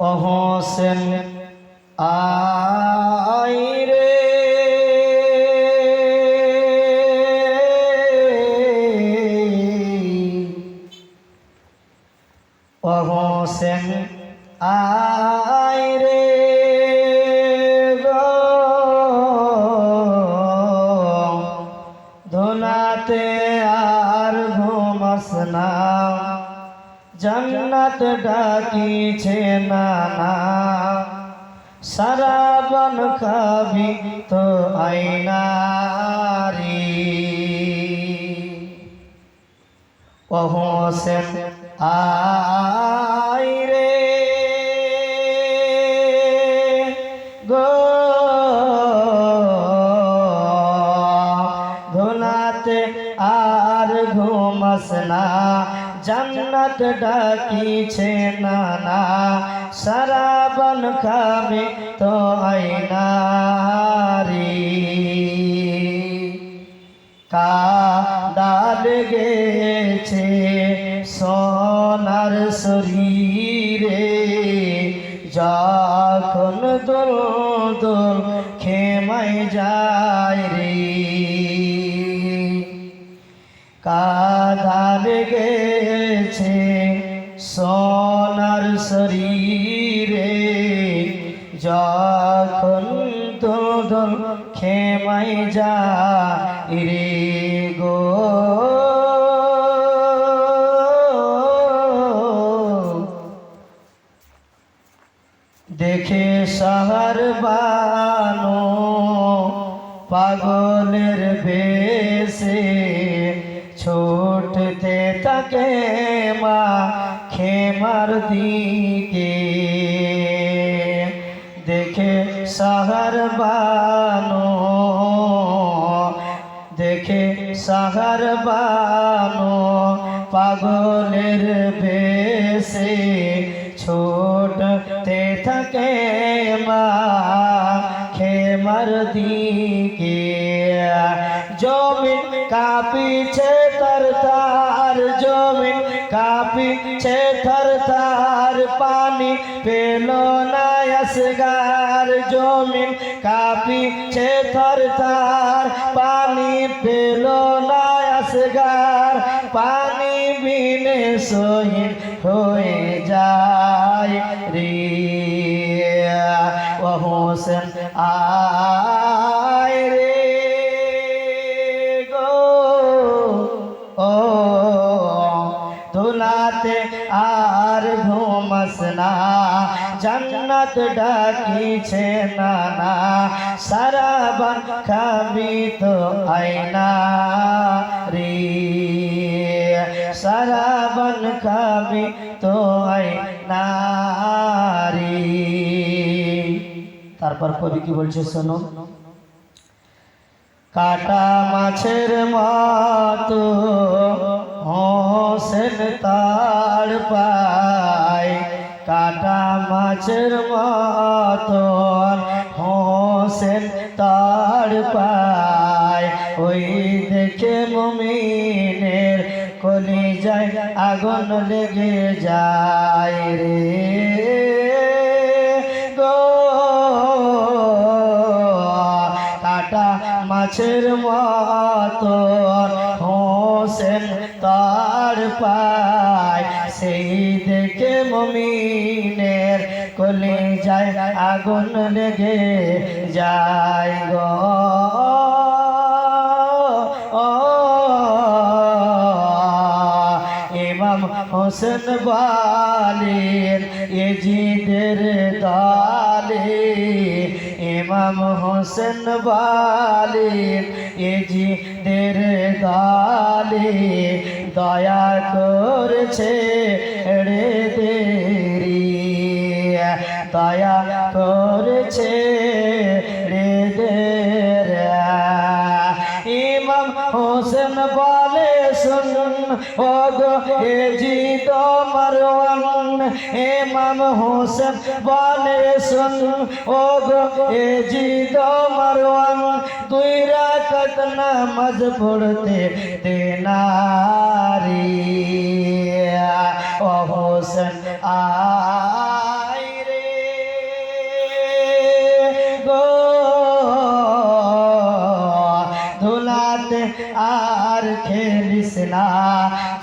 অহসেন I রে অহসেন I রে ধুনাতে আর ঘুমস না। জন্নত ডাকিছে নানা। সারাবন খাবি তো আইনারি পহুঁছেন আই রে। গো ধুনাতে আর ঘুমস না। জন্নত ডাকিছে নানা সারাবন খাবে তো আইনারি কাদাল গেছে সোনার শরীরে, যখন দোল দোল খেমাই যায় রে। কাদাল গেছে সোনার শরীরে, যখন দোল দোল খেমাই যায় রে গো। দেখে সাহার বানো পাগলের বেশে ছোটতে তাকে মা খেমার দিকে। দেখে সাহার বানো দেখে সাহার বানো পাগলের বেশে। খেমার দিকে জমিন কাঁপিছে তার তার জমিন কাঁপিছে থার থার পানি পেল না আসগার জমিন কাঁপিছে থার থার পানি পেল না আসগার পানি বিনে শহীদ হয়ে যায় রে হোসেন। আয় রে গো। ও ধুলাতে আর ঘুমস না। জন্নত ডাকিছে নানা। সারাবন খাবি তো আইনা রে। সারাবন খাবি তো আইনা তারপর কবি কি বলছে, শোনো। কাটা মাছের মতো হোসেন তার পায়। কাটা মাছের মতো হোসেন তার পায়। ওই দেখে মমিনের কলি যায় আগুন লেগে যায় মাছের মতো হোসেন তার পায়। সেই দেখে মমিনের কলে যায়, আগুন লেগে যায় গো। হোসেন বালির এজিদের দালে ইমাম হোসেন বালির এজিদের গালি দয়া করছে রে দেরি দয়া করছে হোসেন বলে শুন ও গো এ জি মারওয়ান ইমাম হোসেন বলে শুন ও গো এ জি মারওয়ান দুই রাকাত নামাজ পড়তে দেনারি ও হোসেন আই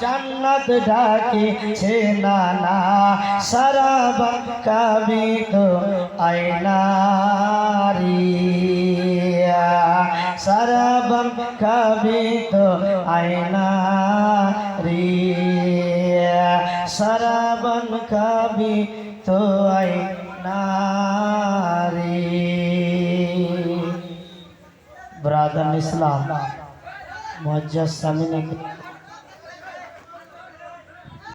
জান্নাত ডাকিছে না না সারাবান কাবি তো আয়নারিয়া সারাবান কাবি তো আয়নারিয়া সারাবান কাবি তো আয়নারি ব্রাদার ইসলাম মুআজ্জাজ সামিন